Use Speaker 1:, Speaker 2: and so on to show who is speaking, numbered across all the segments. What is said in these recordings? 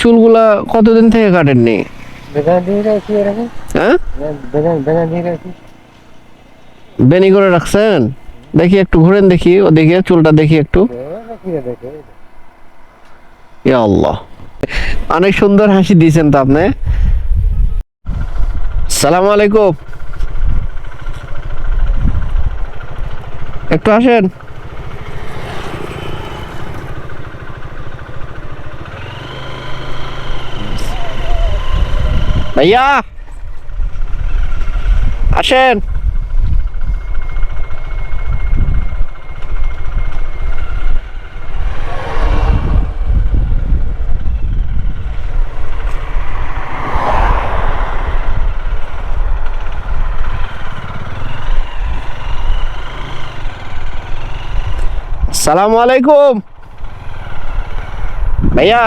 Speaker 1: চুলগুলা কতদিন থেকে কাটেননি?
Speaker 2: এরকম
Speaker 1: হ্যাঁ? বেনি করে রাখছেন? দেখি একটু ঘুরেন দেখি চুলটা দেখি একটু।
Speaker 2: কি দেখে।
Speaker 1: ইয়া আল্লাহ। অনেক সুন্দর হাসি দিয়েছেন তো আপনি। সালাম আলাইকুম। একটু আসেন। ভাইয়া আসেন সালাম আলাইকুম ভাইয়া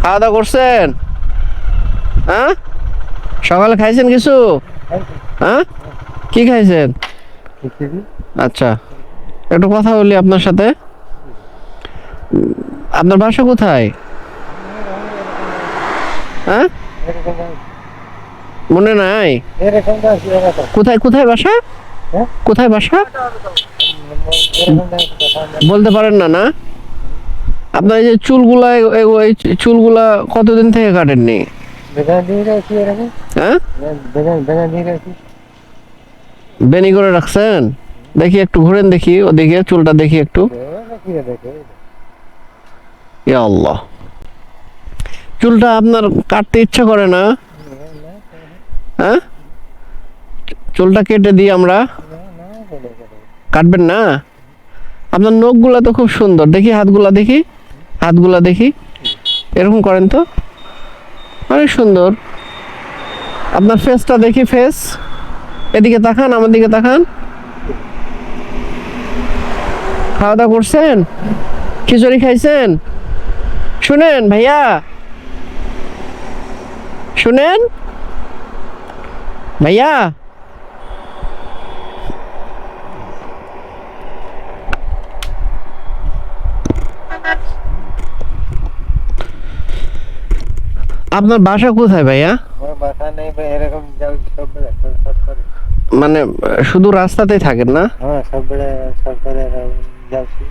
Speaker 1: খাওয়া দাওয়া করছেন হ্যাঁ? সকালে খাইছেন কিছু? হ্যাঁ? কি খাইছেন? আচ্ছা একটু কথা বলি আপনার সাথে। আপনার বাসা কোথায়? হ্যাঁ? মনে নাই? কোথায় কোথায় বাসা?
Speaker 2: হ্যাঁ?
Speaker 1: কোথায় বাসা? বলতে পারেন না না? আপনার এই যে চুলগুলা এই চুলগুলা কতদিন থেকে কাটেননি? হ্যাঁ বেনি করে রাখছেন দেখি একটু ঘুরেন দেখি ওদিকে চুলটা দেখি একটু।
Speaker 2: কি দেখে।
Speaker 1: ইয়া আল্লাহ। চুলটা আপনার কাটতে ইচ্ছা করে না? হ্যাঁ? চুলটা কেটে দিই আমরা। কাটবেন না? আপনার নখগুলা তো খুব সুন্দর। দেখি হাতগুলা দেখি। হাতগুলা দেখি। এরকম করেন তো? অনেক সুন্দর। আপনার ফেসটা দেখি ফেস এদিকে তাকান, আমার দিকে তাকান। খাওয়া দাওয়া করছেন? খিচুড়ি খাইছেন? শুনেন, ভাইয়া। শুনেন? ভাইয়া? আপনার বাসা কোথায় ভাইয়া?
Speaker 2: বাসা নেই ভাই এরকম
Speaker 1: মানে শুধু রাস্তাতেই থাকেন না?
Speaker 2: হ্যাঁ সব বেড়ে যাচ্ছি।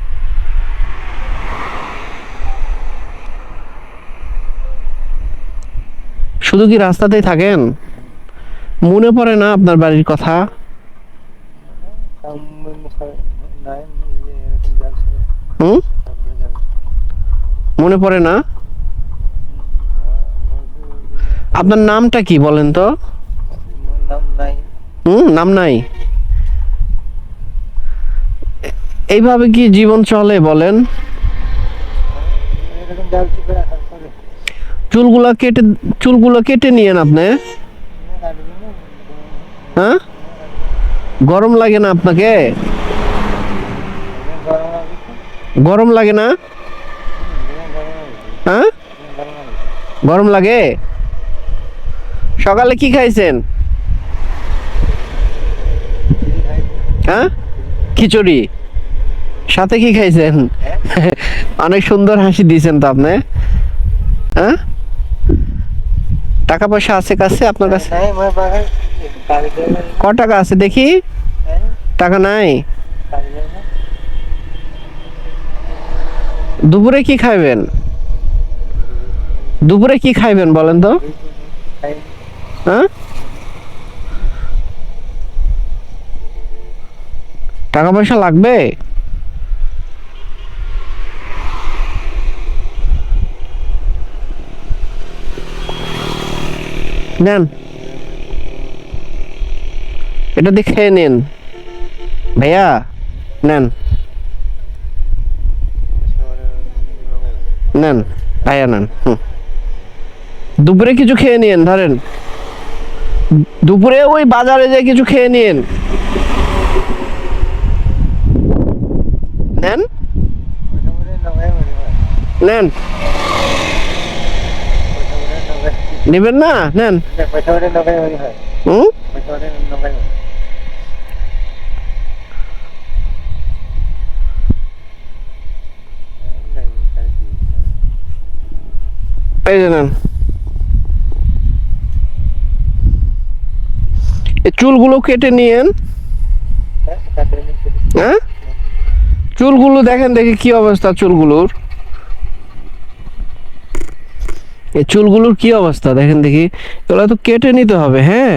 Speaker 1: শুধু কি রাস্তাতেই থাকেন? মনে পড়ে না আপনার বাড়ির কথা? হুম? মনে পড়ে না? আপনার নামটা কি বলেন তো? হুম, নাম নাই। এইভাবে কি জীবন চলে বলেন? চুলগুলা কেটে, চুলগুলো কেটে নিয়েন আপনি। হ্যাঁ? গরম লাগে না আপনাকে? গরম লাগে না? হ্যাঁ? গরম লাগে? সকালে কি খাইছেন? হ্যাঁ? খিচুড়ি। সাথে কি খাইছেন? অনেক সুন্দর হাসি দিয়েছেন তো আপনি। হ্যাঁ? টাকা পয়সা আছে কাছে আপনার কাছে?
Speaker 2: কাজ করে
Speaker 1: ক টাকা আছে দেখি? টাকা নাই? দুপুরে কি খাইবেন? দুপুরে কি খাইবেন বলেন তো? হ্যাঁ? টাকা পয়সা লাগবে? নেন। এটা দিয়ে খেয়ে নিন। ভাইয়া, নেন। নেন, ভাইয়া নেন, হুম। দুপুরে কিছু খেয়ে নিন ধরেন। দুপুরে ওই বাজারে যে কিছু খেয়ে নিন। নেন? নেন। নেবেন না? নেন। এই যে নেন। চুলগুলো কেটে নিয়েন।
Speaker 2: হ্যাঁ?
Speaker 1: চুলগুলো দেখেন দেখি কি অবস্থা চুলগুলোর। এই চুলগুলোর কি অবস্থা দেখেন দেখি। এগুলো তো কেটে নিতে হবে হ্যাঁ?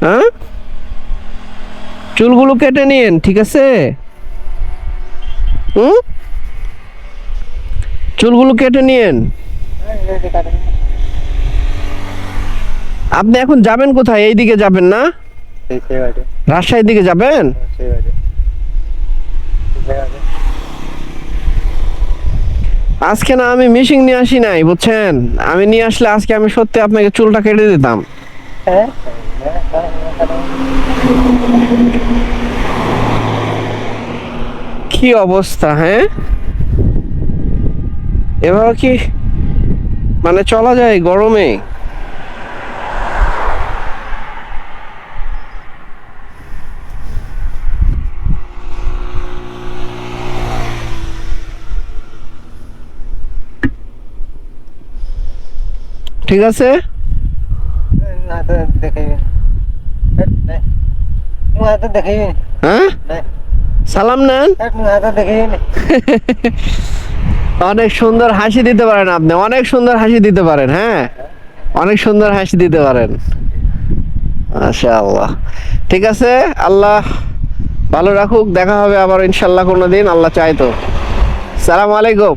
Speaker 1: হ্যাঁ? চুলগুলো কেটে নিন ঠিক আছে? হুম? চুলগুলো কেটে নিন আপনি এখন যাবেন কোথায়? এই দিকে যাবেন না? রাজশাহীর দিকে যাবেন?
Speaker 2: সেই বাড়ি
Speaker 1: আজকে না আমি মিশিং নিয়ে আসি নাই বুঝছেন? আমি নিয়ে আসলে আজকে আমি সত্যি আপনাকে চুলটা কেটে দিতাম।
Speaker 2: হ্যাঁ হ্যাঁ?
Speaker 1: কি অবস্থা হ্যাঁ? এভাবে কি মানে চলা যায় গরমে? ঠিক আছে? হ্যাঁ? সালাম নেন। অনেক সুন্দর হাসি দিতে পারেন আপনি অনেক সুন্দর হাসি দিতে পারেন হ্যাঁ? অনেক সুন্দর হাসি দিতে পারেন। আচ্ছা আল্লাহ ঠিক আছে? আল্লাহ ভালো রাখুক দেখা হবে আবার ইনশাল্লাহ কোনো দিন আল্লাহ চাই তো। সালাম আলাইকুম।